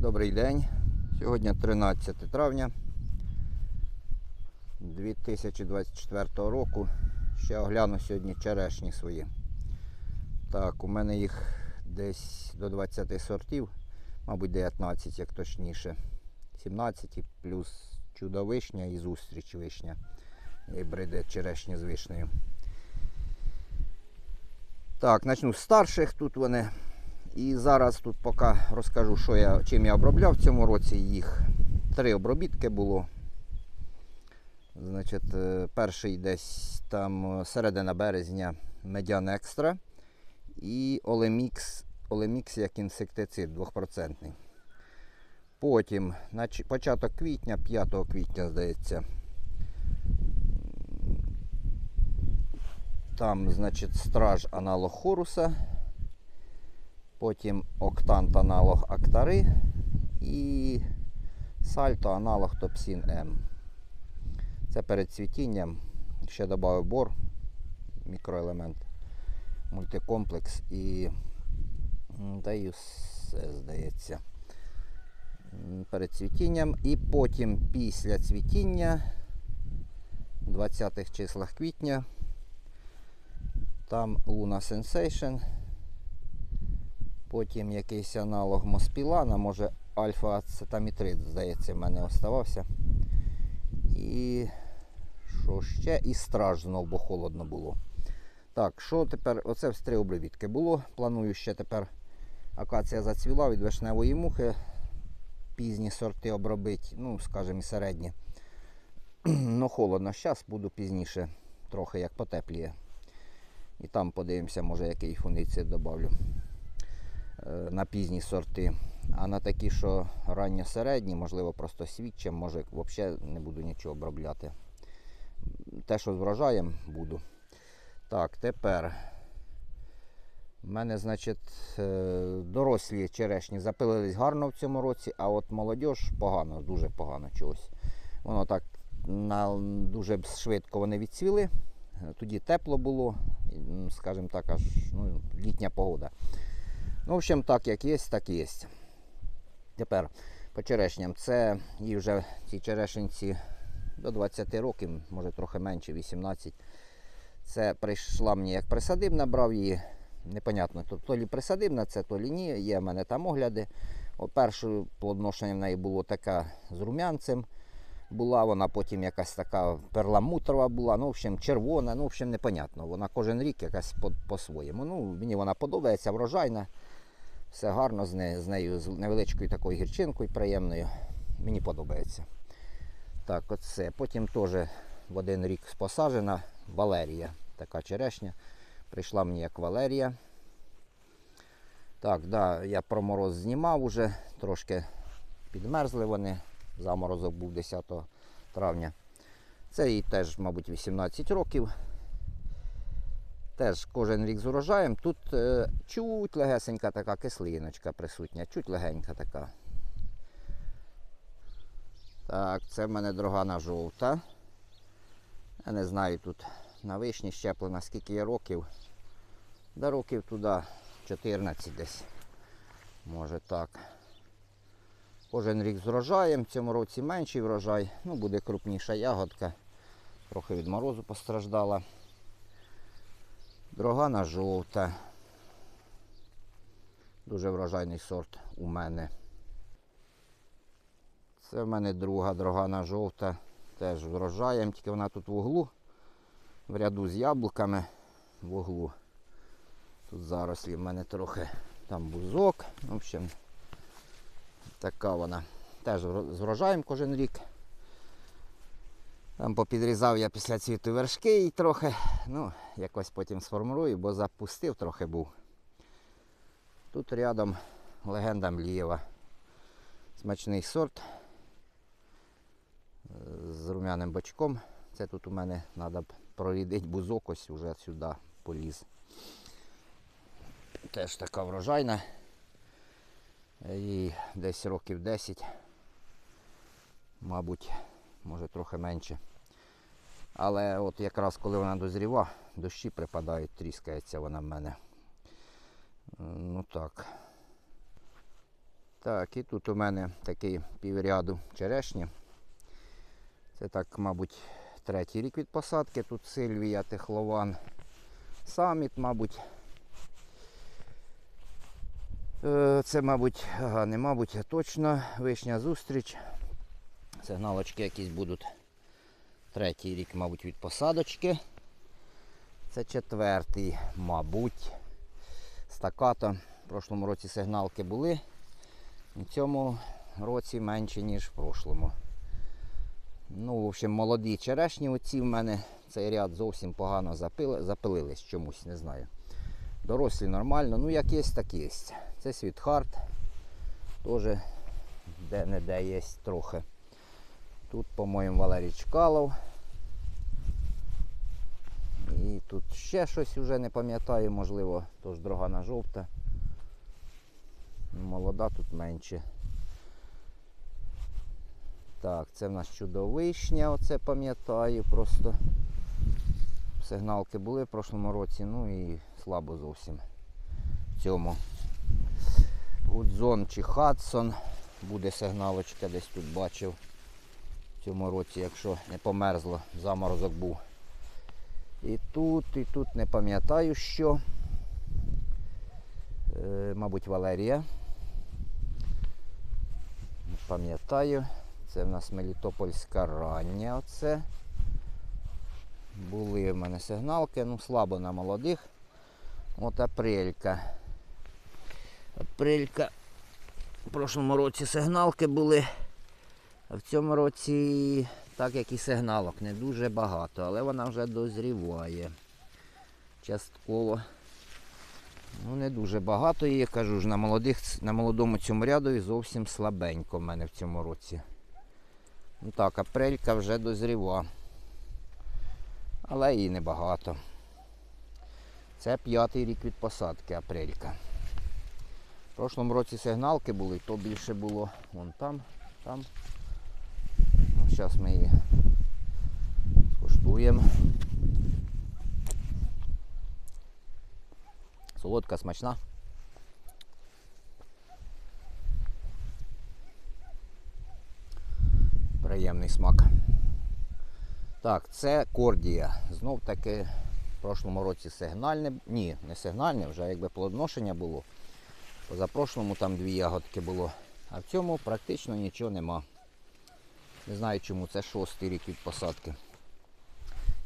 Добрий день. Сьогодні 13 травня 2024 року. Ще огляну сьогодні черешні свої. Так, у мене їх десь до 20 сортів, мабуть 19, як точніше. 17 плюс чудо вишня і зустріч вишня. Гібриди черешні з вишнею. Так, почну з старших тут вони. І зараз тут поки розкажу, що я, чим я обробляв в цьому році. Їх три обробітки було. Значить, е, перший десь там е, середина березня Медян Екстра і Олемікс, Олемікс як інсектицид 2%. Потім початок квітня, 5 квітня, здається. Там, значить, страж аналог Хоруса. Потім октант аналог Актари і сальто аналог Топсін М. Це перед цвітінням. Ще додав бор, мікроелемент, мультикомплекс і та й здається. Перед цвітінням. І потім після цвітіння, в 20-х числах квітня, там Luna Sensation. Потім якийсь аналог Моспілана, може альфа-ацетамітрид, здається, в мене оставався. І що ще? І страж знов, бо холодно було. Так, що тепер? Оце в три обробітки було. Планую ще тепер акація зацвіла від вишневої мухи. Пізні сорти обробити, ну, скажімо, і середні. Ну, холодно. Зараз буду пізніше, трохи як потепліє. І там подивимося, може який фунгіцид додавлю е, на пізні сорти. А на такі, що ранньо-середні, можливо, просто свідчим, може взагалі не буду нічого обробляти. Те, що з врожаєм, буду. Так, тепер. У мене, значить, е, дорослі черешні запилились гарно в цьому році, а от молодь погано, дуже погано чогось. Воно так на, дуже швидко вони відцвіли. Е, Тоді тепло було, скажімо так, аж ну, літня погода. Ну, в общем, так як є, так і є. Тепер по черешням. Це їй вже ці черешенці до 20 років, може трохи менше, 18. Це прийшла мені як присадибна, брав її. Непонятно, то, то лі присадибна, це то лі ні. Є в мене там огляди. О, перше плодоношення в неї було таке з рум'янцем. Була вона потім якась така перламутрова була, ну, в общем, червона, ну, в общем, непонятно. Вона кожен рік якась по- по-своєму. Ну, мені вона подобається, врожайна. Все гарно з нею, з нею, з невеличкою такою гірчинкою приємною. Мені подобається. Так, оце. Потім теж в один рік посаджена Валерія. Така черешня. Прийшла мені як Валерія. Так, да, я про мороз знімав уже, трошки підмерзли вони. Заморозок був 10 травня. Це їй теж, мабуть, 18 років. Теж кожен рік з урожаєм. Тут е, чуть легесенька така кислиночка присутня, чуть легенька така. Так, це в мене дрогана жовта. Я не знаю тут на вишні щеплена, скільки є років. Да років туди 14 десь. Може так. Кожен рік з врожаєм. В цьому році менший врожай. Ну, буде крупніша ягодка. Трохи від морозу постраждала. Дрогана жовта. Дуже врожайний сорт у мене. Це в мене друга дрогана жовта. Теж врожаєм, тільки вона тут в углу. В ряду з яблуками в углу. Тут зарослі в мене трохи там бузок. В общем, така вона. Теж з врожаєм кожен рік. Там попідрізав я після цвіту вершки і трохи, ну, якось потім сформулюю, бо запустив трохи був. Тут рядом легенда Млієва. Смачний сорт е, з рум'яним бочком. Це тут у мене треба прорідити бузок, ось вже сюди поліз. Теж така врожайна. Їй десь років 10, мабуть, може трохи менше. Але от якраз коли вона дозріва, дощі припадають, тріскається вона в мене. Ну так. Так, і тут у мене такий півряду черешні. Це так, мабуть, третій рік від посадки. Тут Сильвія, Техлован, Саміт, мабуть. Е, Це, мабуть, ага, не мабуть, а точно вишня зустріч. Сигналочки якісь будуть. Третій рік, мабуть, від посадочки. Це четвертий, мабуть. Стакато. В прошлому році сигналки були. В цьому році менше, ніж в прошлому. Ну, в общем, молоді черешні оці в мене цей ряд зовсім погано запили, запилились чомусь, не знаю. Дорослі нормально, ну як є, так є. Це світхарт. Теж де-не-де є трохи. Тут, по-моєму, Валерій Чкалов. І тут ще щось вже не пам'ятаю, можливо, тож дрогана жовта. Молода тут менше. Так, це в нас чудовишня, оце пам'ятаю просто. Сигналки були в прошлому році, ну і слабо зовсім в цьому. Гудзон чи Хадсон. Буде сигналочка, десь тут бачив в цьому році, якщо не померзло, заморозок був. І тут, і тут не пам'ятаю що. Е, мабуть, Валерія. Не пам'ятаю. Це в нас Мелітопольська рання. Оце. Були в мене сигналки, ну слабо на молодих. От апрелька. Апрелька. В прошлому році сигналки були. А в цьому році, так як і сигналок, не дуже багато, але вона вже дозріває. Частково. Ну, не дуже багато її, кажу ж, на, молодих, на молодому цьому ряду зовсім слабенько в мене в цьому році. Ну так, апрелька вже дозріва. Але і небагато. Це п'ятий рік від посадки апрелька. В прошлому році сигналки були, то більше було вон там, там. Зараз ми її скуштуємо. Солодка, смачна. Приємний смак. Так, це кордія. Знов таки в прошлому році сигнальне. Ні, не сигнальне, вже якби плодоношення було. Позапрошлому там дві ягодки було. А в цьому практично нічого нема. Не знаю чому, це шостий рік від посадки.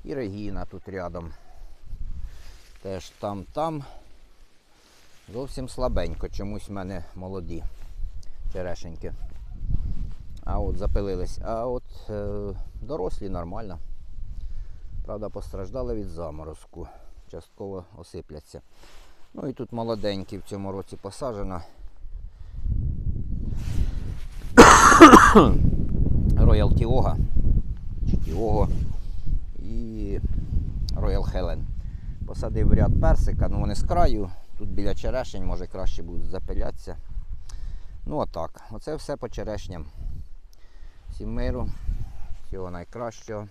І Регіна тут рядом. Теж там-там. Зовсім слабенько, чомусь в мене молоді черешеньки. А от запилились. А от е, дорослі нормально. Правда, постраждали від заморозку. Частково осипляться. Ну і тут молоденькі в цьому році посаджено. Royal Тіога чи Тіого і Royal Helen. Посадив ряд персика, ну вони з краю. Тут біля черешень, може краще будуть запилятися. Ну отак. Оце все по черешням. Всім миру, всього найкращого.